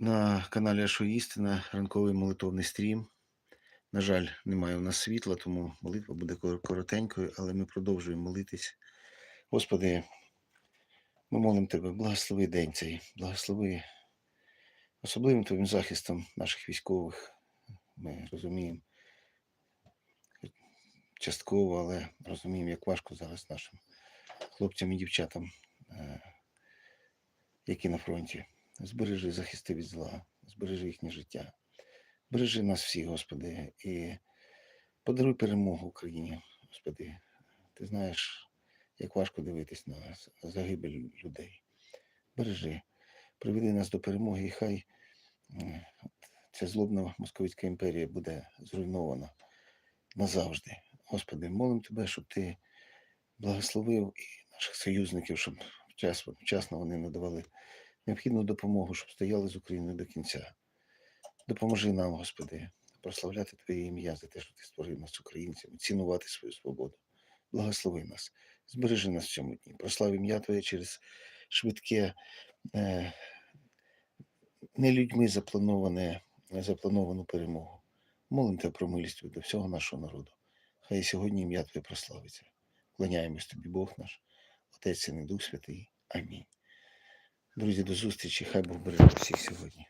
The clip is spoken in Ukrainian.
на каналі Ашо Істина ранковий молитовний стрім. На жаль, немає у нас світла, тому молитва буде коротенькою, але ми продовжуємо молитись. Господи, ми молимо Тебе, благослови день цей, благослови особливим Твоїм захистом наших військових. Ми розуміємо частково, але розуміємо, як важко зараз нашим хлопцям і дівчатам, е, які на фронті. Збережи, захисти від зла, збережи їхнє життя. Бережи нас всіх, Господи, і подаруй перемогу Україні, Господи. Ти знаєш, як важко дивитись на загибель людей. Бережи, приведи нас до перемоги, і хай ця злобна московицька імперія буде зруйнована назавжди. Господи, молимо Тебе, щоб Ти благословив і наших союзників, щоб вчасно вони надавали необхідну допомогу, щоб стояли з Україною до кінця. Допоможи нам, Господи, прославляти Твоє ім'я за те, що Ти створив нас українцями, цінувати свою свободу. Благослови нас, збережи нас в цьому дні. Прослав ім'я Твоє через швидке, е, не людьми заплановане, заплановану перемогу. Молим Тебе про милість до всього нашого народу. Хай сьогодні ім'я Твоє прославиться. Кланяємось Тобі, Бог наш, Отець і Дух Святий. Амінь. Друзі, до зустрічі. Хай Бог береже всіх сьогодні.